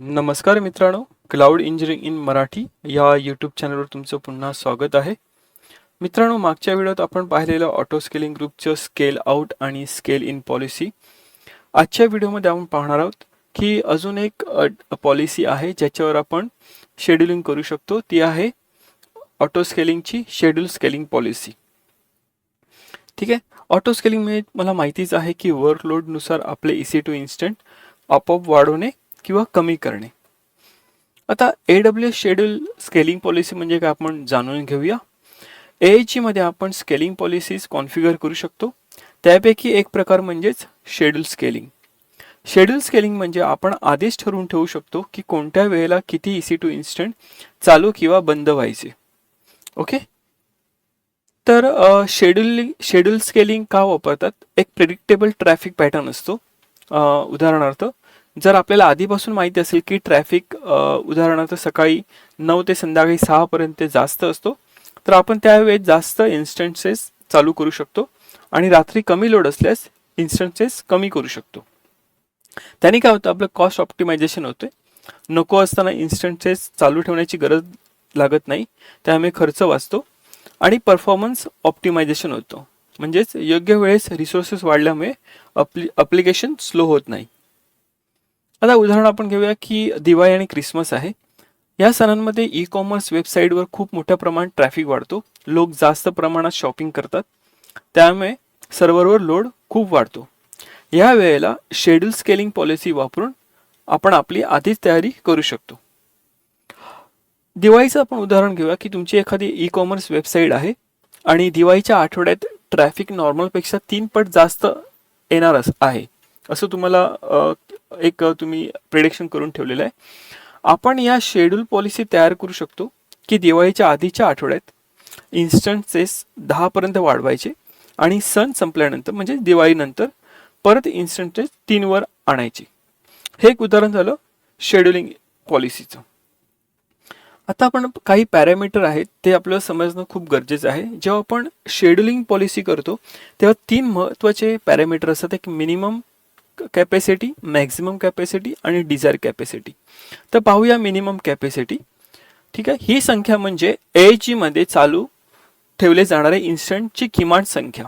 नमस्कार मित्रांनो cloud engineering in Marathi या यूट्यूब चॅनलवर तुमचं पुन्हा स्वागत आहे. मित्रांनो मागच्या व्हिडिओत आपण पाहिलेलं ऑटो स्केलिंग ग्रुपचं स्केल आउट आणि स्केल इन पॉलिसी आजच्या व्हिडिओमध्ये आपण पाहणार आहोत की अजून एक पॉलिसी आहे ज्याच्यावर आपण शेड्युलिंग करू शकतो. ती आहे ऑटो स्केलिंगची शेड्यूल स्केलिंग पॉलिसी ठीक आहे? ऑटो स्केलिंग म्हणजे मला माहितीच आहे की वर्कलोडनुसार आपले ई सी टू इन्स्टंट आपोआप वाढवणे किंवा कमी करणे. आता A W S schedule scaling policy म्हणजे काय आपण जाणून घेऊया. ए मध्ये आपण स्केलिंग पॉलिसीज कॉन्फिगर करू शकतो. त्यापैकी एक प्रकार म्हणजेच शेड्यूल स्केलिंग शेड्यूल स्केलिंग म्हणजे आपण आधीच ठरवून ठेवू शकतो की कोणत्या वेळेला किती ई सी टू इन्स्टंट चालू किंवा बंद व्हायचे. ओके? तर शेड्यूल शेड्यूल स्केलिंग का वापरतात? एक प्रिडिक्टेबल ट्रॅफिक पॅटर्न असतो. उदाहरणार्थ जर आपल्याला आधीपासून माहिती असेल की ट्रॅफिक उदाहरणार्थ सकाळी नऊ ते संध्याकाळी सहापर्यंत जास्त असतो तर आपण त्यावेळेस जास्त इन्स्टन्सेस चालू करू शकतो आणि रात्री कमी लोड असल्यास इन्स्टन्सेस कमी करू शकतो. त्याने काय होतं आपलं कॉस्ट ऑप्टिमायझेशन होते नको असताना इन्स्टन्सेस चालू ठेवण्याची गरज लागत नाही त्यामुळे खर्च वाचतो आणि परफॉर्मन्स ऑप्टिमायझेशन होतो. म्हणजेच योग्य वेळेस रिसोर्सेस वाढल्यामुळे अप्ली अप्लिकेशन स्लो होत नाही. आता उदाहरण आपण घेऊया की दिवाळी आणि क्रिसमस आहे. या सणांमध्ये ई कॉमर्स वेबसाईटवर खूप मोठ्या प्रमाणात ट्रॅफिक वाढतो. लोक जास्त प्रमाणात शॉपिंग करतात. त्यामुळे सर्व्हरवर लोड खूप वाढतो. या वेळेला शेड्यूल स्केलिंग पॉलिसी वापरून आपण आपली आधीच तयारी करू शकतो. दिवाळीचं आपण उदाहरण घेऊया की तुमची एखादी ई कॉमर्स वेबसाईट आहे आणि दिवाळीच्या आठवड्यात ट्रॅफिक नॉर्मलपेक्षा तीन पट जास्त येणार आहे. असं तुम्हाला एक तुम्ही प्रिडिक्शन करून ठेवलेलं आहे. आपण या शेड्यूल पॉलिसी तयार करू शकतो की दिवाळीच्या आधीच्या आठवड्यात इन्स्टंटसेस दहापर्यंत वाढवायचे आणि सण संपल्यानंतर म्हणजे दिवाळीनंतर परत इन्स्टंसेस तीनवर आणायचे. हे एक उदाहरण झालं शेड्युलिंग पॉलिसीचं आता आपण काही पॅरामीटर आहेत ते आपल्याला समजणं खूप गरजेचं आहे. जेव्हा आपण शेड्युलिंग पॉलिसी करतो तेव्हा तीन महत्त्वाचे पॅरामीटर असतात. एक मिनिमम कॅपॅसिटी मॅक्झिमम कॅपॅसिटी आणि डिझायर कॅपॅसिटी तर पाहूया मिनिमम कॅपॅसिटी ठीक आहे? ही संख्या म्हणजे ए मध्ये चालू ठेवले जाणारे इन्स्टंटची किमान संख्या.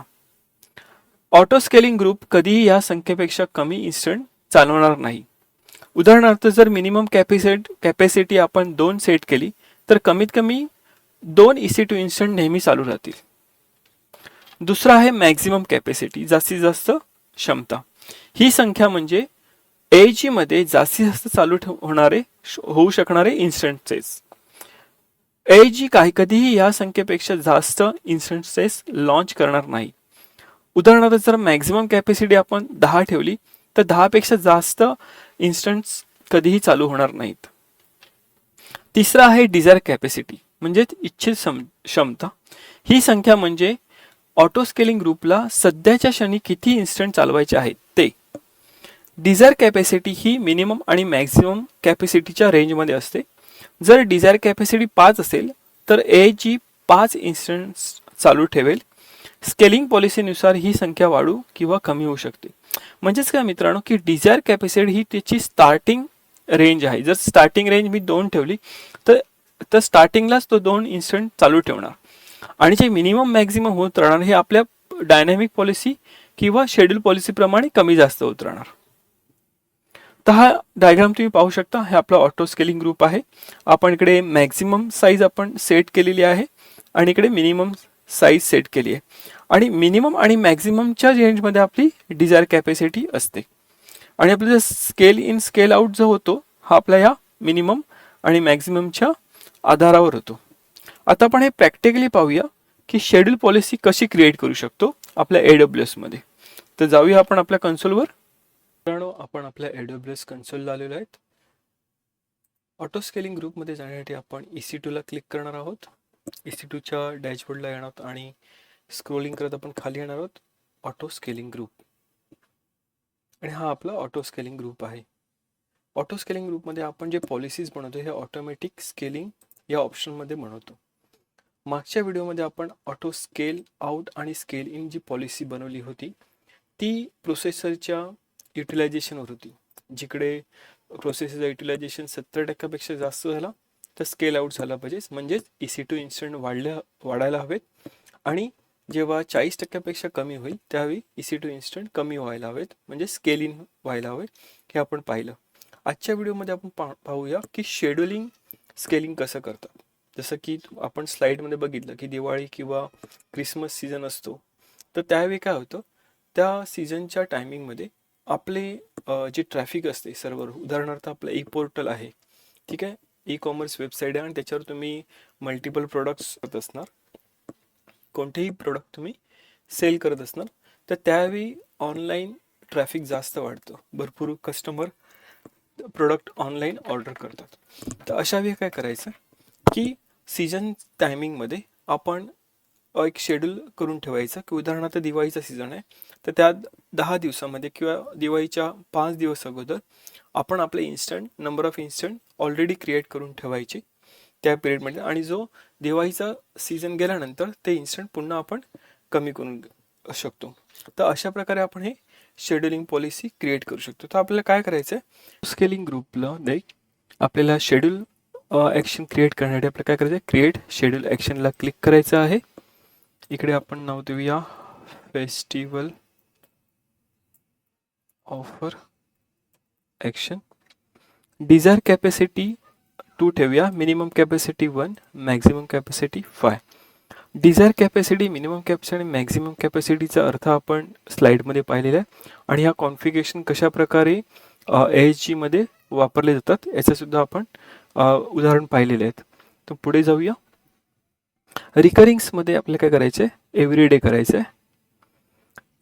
ऑटो स्केलिंग ग्रुप कधीही या संख्येपेक्षा कमी इन्स्टंट चालवणार नाही. उदाहरणार्थ जर मिनिमम कॅपॅसिट कॅपॅसिटी आपण दोन सेट केली तर कमीत कमी दोन इसी टू इन्स्टंट नेहमी चालू राहतील. दुसरा आहे मॅक्झिमम कॅपॅसिटी जास्तीत जास्त क्षमता. ही संख्या म्हणजे ए जी मध्ये जास्तीत जास्त चालू होणारे होऊ शकणारे इन्स्टंसेस ए जी काही कधीही या संख्येपेक्षा जास्त इन्स्टंसेस लॉन्च करणार नाही. उदाहरणार्थ जर मॅक्झिमम कॅपॅसिटी आपण दहा ठेवली तर दहापेक्षा जास्त इन्स्टंट्स कधीही चालू होणार नाहीत. तिसरा आहे डिझायर कॅपॅसिटी म्हणजेच इच्छित क्षमता. ही संख्या म्हणजे ऑटो स्केलिंग ग्रुपला सध्याच्या क्षणी किती इन्स्टंट चालवायचे आहेत ते. डिझायर कॅपॅसिटी ही मिनिमम आणि मॅक्झिमम कॅपॅसिटीच्या रेंजमध्ये असते. जर डिझायर कॅपॅसिटी पाच असेल तर ए जी पाच इन्स्टंट्स चालू ठेवेल. स्केलिंग पॉलिसीनुसार ही संख्या वाढू किंवा कमी होऊ शकते. म्हणजेच काय मित्रांनो की डिझायर कॅपॅसिटी ही त्याची स्टार्टिंग रेंज आहे. जर स्टार्टिंग रेंज मी दोन ठेवली तर तर स्टार्टिंगलाच तो दोन इन्स्टंट चालू ठेवणार. आणि जे मिनिमम मॅक्झिमम होत राहणार हे आपल्या डायनॅमिक पॉलिसी किंवा शेड्यूल पॉलिसीप्रमाणे कमी जास्त होत राहणार. तर हा डायग्राम तुम्ही पाहू शकता. हे आपला ऑटो स्केलिंग ग्रुप आहे. आपण इकडे मॅक्झिमम साईज आपण सेट केलेली आहे आणि इकडे मिनिमम साईज सेट केली आहे. आणि मिनिमम आणि मॅक्झिममच्या रेंजमध्ये आपली डिझायर कॅपॅसिटी असते. आणि आपलं स्केल इन स्केल आउट जो होतो हा आपल्या या मिनिमम आणि मॅक्झिममच्या आधारावर होतो. आता आपण हे प्रॅक्टिकली पाहूया की शेड्यूल पॉलिसी कशी क्रिएट करू शकतो आपल्या एडब्ल्यू एसमध्ये तर जाऊया आपण आपल्या कन्सोलवर मित्रांनो आपण आपल्या एडब्ल्यू एस कन्सोलला आलेलो आहेत. ऑटो स्केलिंग ग्रुपमध्ये जाण्यासाठी आपण ई सी टूला क्लिक करणार आहोत. ई सी टूच्या डॅशबोर्डला येणार आहोत आणि स्क्रोलिंग करत आपण खाली येणार आहोत. ऑटो स्केलिंग ग्रुप आणि हा आपला ऑटो स्केलिंग ग्रुप आहे. ऑटो स्केलिंग ग्रुपमध्ये आपण जे पॉलिसीज बनवतो हे ऑटोमॅटिक स्केलिंग या ऑप्शनमध्ये बनवतो. मागच्या व्हिडिओमध्ये आपण ऑटो स्केल आउट आणि स्केल इन जी पॉलिसी बनवली होती ती प्रोसेसरच्या युटिलायझेशनवर होती. जिकडे प्रोसेसरचा युटिलायझेशन सत्तर टक्क्यापेक्षा जास्त झाला तर स्केल आउट झाला पाहिजे म्हणजेच ई सी टू इन्स्टंट वाढल्या वाढायला हवेत. आणि जेव्हा चाळीस टक्क्यापेक्षा कमी होईल त्यावेळी ई सी टू इन्स्टंट कमी व्हायला हवेत. म्हणजे स्केल इन व्हायला हवे हे आपण पाहिलं. आजच्या व्हिडिओमध्ये आपण पा पाहूया की शेड्युलिंग स्केलिंग कसं करतात. जसं की आपण स्लाईडमध्ये बघितलं की दिवाळी किंवा क्रिसमस सीझन असतो तर त्यावेळी काय होतं? त्या सीझनच्या टायमिंगमध्ये आपले जे ट्रॅफिक असते सर्व्हर उदाहरणार्थ आपलं ई पोर्टल आहे ठीक आहे? ई कॉमर्स वेबसाईट आहे आणि त्याच्यावर तुम्ही मल्टिपल प्रोडक्ट्स करत असणार. कोणतेही प्रोडक्ट तुम्ही सेल करत असणार. तर त्यावेळी ऑनलाईन ट्रॅफिक जास्त वाढतं. भरपूर कस्टमर प्रोडक्ट ऑनलाईन ऑर्डर करतात. तर अशा वेळी काय करायचं? की सीझन टायमिंगमध्ये आपण एक शेड्यूल करून ठेवायचं की उदाहरणार्थ दिवाळीचा सीझन आहे तर त्या दहा दिवसामध्ये किंवा दिवाळीच्या पाच दिवस अगोदर आपण आपले instant number of instant already create करून ठेवायचे त्या पिरियडमध्ये आणि जो दिवाळीचा सीझन गेल्यानंतर ते इन्स्टंट पुन्हा आपण कमी करून शकतो. तर अशा प्रकारे आपण हे शेड्युलिंग पॉलिसी क्रिएट करू शकतो. तर आपल्याला काय करायचं आहे स्केलिंग ग्रुपला देख आपल्याला शेड्यूल ॲक्शन क्रिएट करण्यासाठी आपल्याला काय करायचं? आहे क्रिएट शेड्यूल ॲक्शनला क्लिक करायचं आहे. इकडे आपण नाव देऊया. Festival offer action desire capacity two ठेवूया. Minimum capacity one maximum capacity five desire capacity minimum capacity आणि मॅक्झिमम कॅपॅसिटीचा अर्थ आपण स्लाईडमध्ये पाहिलेला आहे. आणि ह्या कॉन्फिगरेशन कशा प्रकारे एच जीमध्ये वापरले जातात याचंसुद्धा आपण उदाहरण पाहिलेले आहेत. तर पुढे जाऊया. रिकरिंग्समध्ये आपल्याला काय करायचं आहे एव्हरी डे करायचं आहे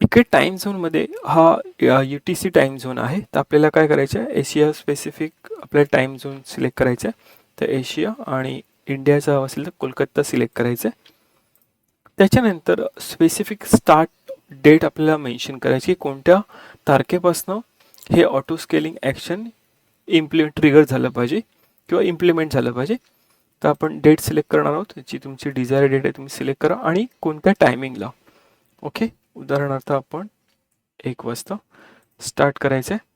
इकडे टाईम झोनमध्ये हा U T C time zone आहे. तर आपल्याला काय करायचं आहे एशिया स्पेसिफिक आपल्या टाईम झोन सिलेक्ट करायचं आहे तर एशिया आणि इंडियाचा हवा असेल तर कोलकाता सिलेक्ट करायचं आहे त्याच्यानंतर स्पेसिफिक स्टार्ट डेट आपल्याला मेन्शन करायची कोणत्या तारखेपासनं हे auto scaling action implement trigger झालं पाहिजे? किंवा इम्प्लिमेंट झालं पाहिजे तर आपण डेट सिलेक्ट करणार आहोत जी तुमची डिझायर डेट आहे तुम्ही सिलेक्ट करा आणि कोणत्या टायमिंगला ओके उदाहरणार्थ आपण एक वाजता स्टार्ट करायचं आहे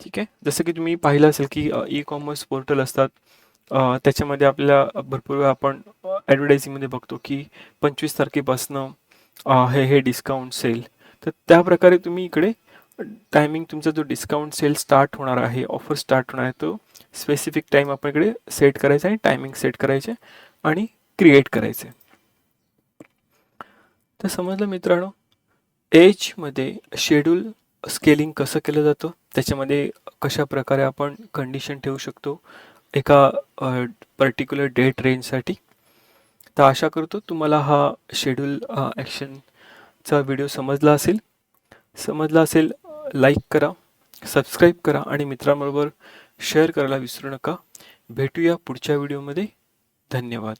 ठीक आहे? जसं की तुम्ही पाहिलं असेल की ई कॉमर्स पोर्टल असतात. त्याच्यामध्ये आपल्याला भरपूर वेळा आपण ॲडव्हर्टायझिंगमध्ये बघतो की पंचवीस तारखेपासनं हे हे डिस्काउंट सेल तर त्याप्रकारे तुम्ही इकडे टायमिंग तुमचा जो डिस्काउंट सेल स्टार्ट होणार आहे ऑफर स्टार्ट होणार आहे तो स्पेसिफिक टाईम आपण इकडे सेट करायचा आणि टायमिंग सेट करायचे आणि क्रिएट करायचे. तर समजलं मित्रांनो? एजमध्ये शेड्यूल स्केलिंग कसं केलं जातं? त्याच्यामध्ये कशा प्रकारे आपण कंडिशन ठेवू शकतो? एका पर्टिक्युलर डेट रेंजसाठी तर आशा करतो तुम्हाला हा शेड्यूल ॲक्शनचा व्हिडिओ समजला असेल. समजला असेल लाईक करा सबस्क्राईब करा आणि मित्रांबरोबर शेअर करायला विसरू नका. भेटूया पुढच्या व्हिडिओमध्ये. धन्यवाद.